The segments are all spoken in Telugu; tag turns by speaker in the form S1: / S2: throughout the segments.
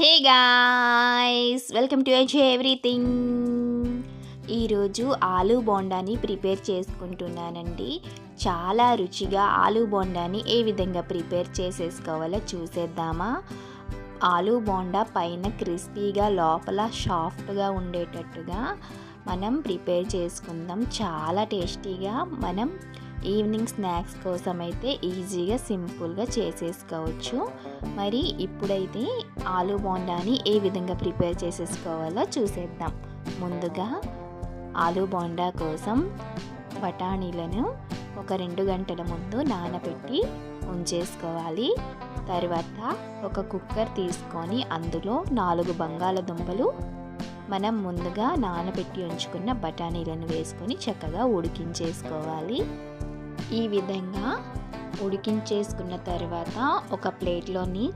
S1: Hey guys welcome to H everything. ఈరోజు ఆలూ బోండాని ప్రిపేర్ చేసుకుంటున్నానండి. చాలా రుచిగా ఆలూ బోండాని ఏ విధంగా ప్రిపేర్ చేసేసుకోవాలో చూసేద్దామా. ఆలూ బోండా పైన క్రిస్పీగా లోపల సాఫ్ట్గా ఉండేటట్టుగా మనం ప్రిపేర్ చేసుకుందాం. చాలా టేస్టీగా మనం ఈవినింగ్ స్నాక్స్ కోసం అయితే ఈజీగా సింపుల్గా చేసేసుకోవచ్చు. మరి ఇప్పుడైతే ఆలూ బోండాని ఏ విధంగా ప్రిపేర్ చేసేసుకోవాలో చూసేద్దాం. ముందుగా ఆలూ బోండా కోసం బఠానీలను ఒక రెండు గంటల ముందు నానబెట్టి ఉంచేసుకోవాలి. తర్వాత ఒక కుక్కర్ తీసుకొని అందులో నాలుగు బంగాళదుంపలు మనం ముందుగా నానబెట్టి ఉంచుకున్న బఠానీలను వేసుకొని చక్కగా ఉడికించేసుకోవాలి. ఈ విధంగా ఉడికించేసుకున్న తర్వాత ఒక ప్లేట్లోని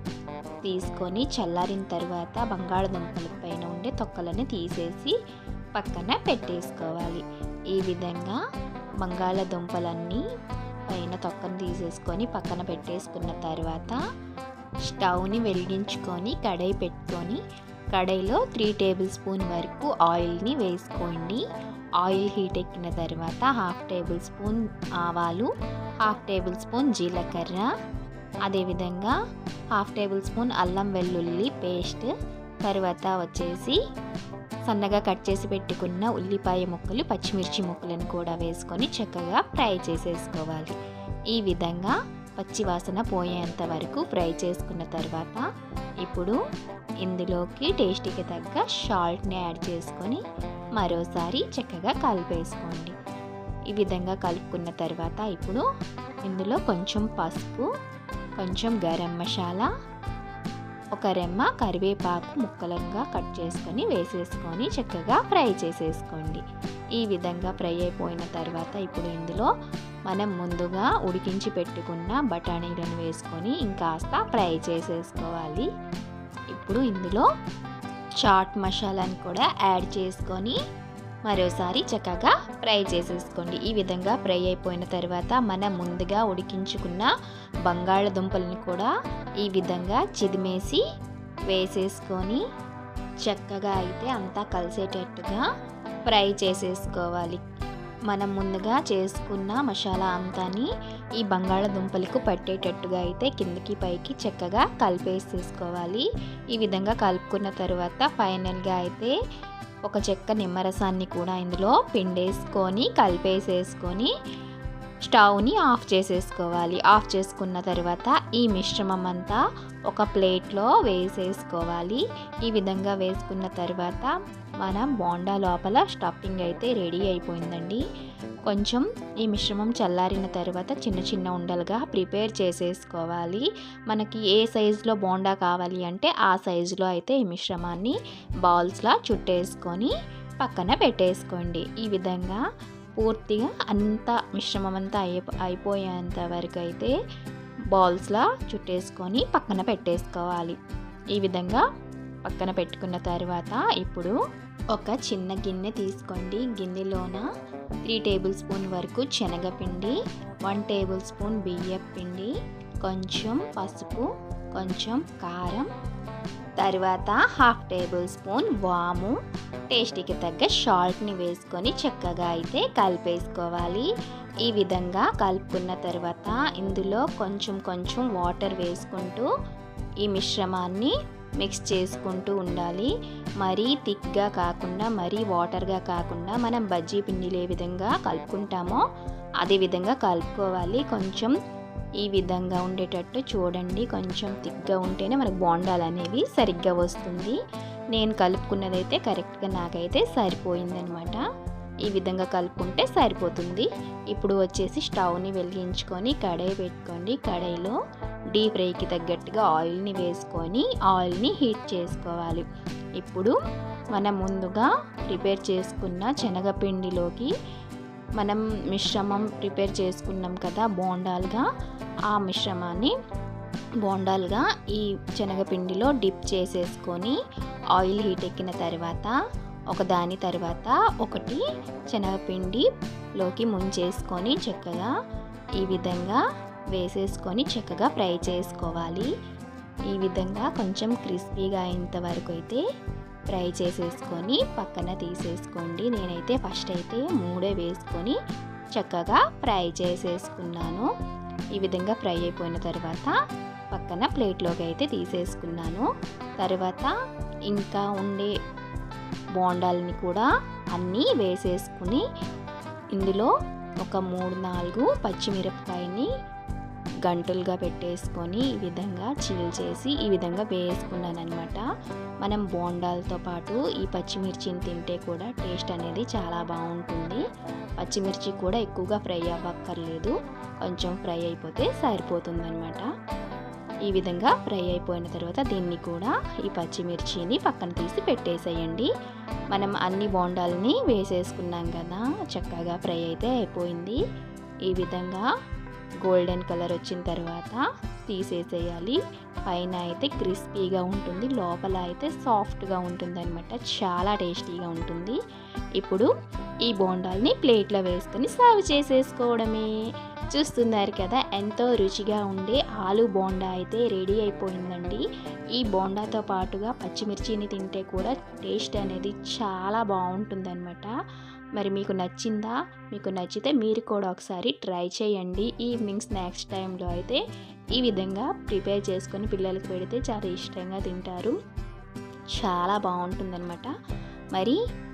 S1: తీసుకొని చల్లారిన తర్వాత బంగాళదుంపల పైన ఉండే తొక్కలని తీసేసి పక్కన పెట్టేసుకోవాలి. ఈ విధంగా బంగాళదుంపలన్నీ పైన తొక్కను తీసేసుకొని పక్కన పెట్టేసుకున్న తర్వాత స్టవ్ని వెలిగించుకొని కడాయి పెట్టుకొని కడాయిలో త్రీ టేబుల్ స్పూన్ వరకు ఆయిల్ని వేసుకోండి. ఆయిల్ హీట్ ఎక్కిన తర్వాత హాఫ్ టేబుల్ స్పూన్ ఆవాలు హాఫ్ టేబుల్ స్పూన్ జీలకర్ర అదేవిధంగా హాఫ్ టేబుల్ స్పూన్ అల్లం వెల్లుల్లి పేస్ట్ తర్వాత వచ్చేసి సన్నగా కట్ చేసి పెట్టుకున్న ఉల్లిపాయ ముక్కలు పచ్చిమిర్చి ముక్కలను కూడా వేసుకొని చక్కగా ఫ్రై చేసేసుకోవాలి. ఈ విధంగా పచ్చి వాసన పోయేంత వరకు ఫ్రై చేసుకున్న తర్వాత ఇప్పుడు ఇందులోకి టేస్టీకి తగ్గ సాల్ట్ని యాడ్ చేసుకొని మరోసారి చక్కగా కలిపేసుకోండి. ఈ విధంగా కలుపుకున్న తర్వాత ఇప్పుడు ఇందులో కొంచెం పసుపు కొంచెం గరం మసాలా ఒక రెమ్మ కరివేపాకు ముక్కలంగా కట్ చేసుకొని వేసేసుకొని చక్కగా ఫ్రై చేసేసుకోండి. ఈ విధంగా ఫ్రై అయిపోయిన తర్వాత ఇప్పుడు ఇందులో మనం ముందుగా ఉడికించి పెట్టుకున్న బఠానీలను వేసుకొని ఇంకాస్త ఫ్రై చేసేసుకోవాలి. ఇప్పుడు ఇందులో చాట్ మసాలాని కూడా యాడ్ చేసుకొని మరోసారి చక్కగా ఫ్రై చేసేసుకోండి. ఈ విధంగా ఫ్రై అయిపోయిన తర్వాత మనం ముందుగా ఉడికించుకున్న బంగాళదుంపలను కూడా ఈ విధంగా చిదిమేసి వేసేసుకొని చక్కగా అయితే అంతా కలిసేటట్టుగా ఫ్రై చేసేసుకోవాలి. మనం ముందుగా చేసుకున్న మసాలా అంతాని ఈ బంగాళదుంపలకు పట్టేటట్టుగా అయితే కిందకి పైకి చక్కగా కలిపేసేసుకోవాలి ఈ విధంగా కలుపుకున్న తర్వాత ఫైనల్గా అయితే ఒక చెక్క నిమ్మరసాన్ని కూడా ఇందులో పిండేసుకొని కలిపేసేసుకొని స్టవ్ని ఆఫ్ చేసేసుకోవాలి. ఆఫ్ చేసుకున్న తర్వాత ఈ మిశ్రమం అంతా ఒక ప్లేట్లో వేసేసుకోవాలి. ఈ విధంగా వేసుకున్న తర్వాత మనం బోండా లోపల స్టఫింగ్ అయితే రెడీ అయిపోయిందండి. కొంచెం ఈ మిశ్రమం చల్లారిన తర్వాత చిన్న చిన్న ఉండలుగా ప్రిపేర్ చేసేసుకోవాలి. మనకి ఏ సైజులో బోండా కావాలి అంటే ఆ సైజులో అయితే ఈ మిశ్రమాన్ని బాల్స్లా చుట్టేసుకొని పక్కన పెట్టేసుకోండి. ఈ విధంగా పూర్తిగా అంత మిశ్రమం అంతా అయిపో అయిపోయేంత వరకు అయితే బాల్స్లా చుట్టేసుకొని పక్కన పెట్టేసుకోవాలి. ఈ విధంగా పక్కన పెట్టుకున్న తర్వాత ఇప్పుడు ఒక చిన్న గిన్నె తీసుకోండి. గిన్నెలోన త్రీ టేబుల్ స్పూన్ వరకు శనగపిండి వన్ టేబుల్ స్పూన్ బియ్యం పిండి కొంచెం పసుపు కొంచెం కారం తర్వాత హాఫ్ టేబుల్ స్పూన్ వాము. టేస్టీకి తగ్గ సాల్ట్ని వేసుకొని చక్కగా అయితే కలిపేసుకోవాలి. ఈ విధంగా కలుపుకున్న తర్వాత ఇందులో కొంచెం కొంచెం వాటర్ వేసుకుంటూ ఈ మిశ్రమాన్ని మిక్స్ చేసుకుంటూ ఉండాలి. మరీ థిక్గా కాకుండా మరీ వాటర్గా కాకుండా మనం బజ్జీ పిండిలు ఏ విధంగా కలుపుకుంటామో అదే విధంగా కలుపుకోవాలి. కొంచెం ఈ విధంగా ఉండేటట్టు చూడండి. కొంచెం థిక్గా ఉంటేనే మనకు బోండాలు అనేవి సరిగ్గా వస్తుంది. నేను కలుపుకున్నదైతే కరెక్ట్గా నాకైతే సరిపోయిందనమాట. ఈ విధంగా కలుపుకుంటే సరిపోతుంది. ఇప్పుడు వచ్చేసి స్టవ్ని వెలిగించుకొని కడాయి పెట్టుకోండి. కడాయిలో డీప్ ఫ్రైకి తగ్గట్టుగా ఆయిల్ని వేసుకొని ఆయిల్ని హీట్ చేసుకోవాలి. ఇప్పుడు మనం ముందుగా ప్రిపేర్ చేసుకున్న శనగపిండిలోకి మనం మిశ్రమం ప్రిపేర్ చేసుకున్నాం కదా బోండాలుగా. ఆ మిశ్రమాన్ని బోండాలుగా ఈ శనగపిండిలో డిప్ చేసేసుకొని ఆయిల్ హీట్ ఎక్కిన తర్వాత ఒకదాని తర్వాత ఒకటి శనగపిండిలోకి ముంచేసుకొని చక్కగా ఈ విధంగా వేసేసుకొని చక్కగా ఫ్రై చేసుకోవాలి. ఈ విధంగా కొంచెం క్రిస్పీగా అయ్యేంత వరకు అయితే ఫ్రై చేసేసుకొని పక్కన తీసేసుకోండి. నేనైతే ఫస్ట్ అయితే మూడే వేసుకొని చక్కగా ఫ్రై చేసేసుకున్నాను. ఈ విధంగా ఫ్రై అయిపోయిన తర్వాత పక్కన ప్లేట్లోకి అయితే తీసేసుకున్నాను. తర్వాత ఇంకా ఉండే బోండాలని కూడా అన్నీ వేసేసుకుని ఇందులో ఒక మూడు నాలుగు పచ్చిమిరపకాయని గంటలుగా పెట్టేసుకొని ఈ విధంగా చీల్ చేసి ఈ విధంగా వేసుకున్నాను అనమాట మనం బోండాలతో పాటు ఈ పచ్చిమిర్చిని తింటే కూడా టేస్ట్ అనేది చాలా బాగుంటుంది. పచ్చిమిర్చి కూడా ఎక్కువగా ఫ్రై అవ్వక్కర్లేదు. కొంచెం ఫ్రై అయిపోతే సరిపోతుంది అనమాట ఈ విధంగా ఫ్రై అయిపోయిన తర్వాత దీన్ని కూడా ఈ పచ్చిమిర్చిని పక్కన తీసి పెట్టేసేయండి. మనం అన్ని బోండాలని వేసేసుకున్నాం కదా చక్కగా ఫ్రై అయితే అయిపోయింది. ఈ విధంగా గోల్డెన్ కలర్ వచ్చిన తర్వాత తీసేసేయాలి. పైన అయితే క్రిస్పీగా ఉంటుంది లోపల అయితే సాఫ్ట్గా ఉంటుంది అనమాట చాలా టేస్టీగా ఉంటుంది. ఇప్పుడు ఈ బోండాల్ని ప్లేట్లో వేసుకొని సర్వ్ చేసేసుకోవడమే. చూస్తున్నారు కదా ఎంతో రుచిగా ఉండే ఆలు బోండా అయితే రెడీ అయిపోయిందండి. ఈ బోండాతో పాటుగా పచ్చిమిర్చిని తింటే కూడా టేస్ట్ అనేది చాలా బాగుంటుందన్నమాట. మరి మీకు నచ్చిందా? మీకు నచ్చితే మీరు కూడా ఒకసారి ట్రై చేయండి. ఈవినింగ్ స్నాక్స్ టైంలో అయితే ఈ విధంగా ప్రిపేర్ చేసుకొని పిల్లలకు పెడితే చాలా ఇష్టంగా తింటారు. చాలా బాగుంటుందన్నమాట. మరి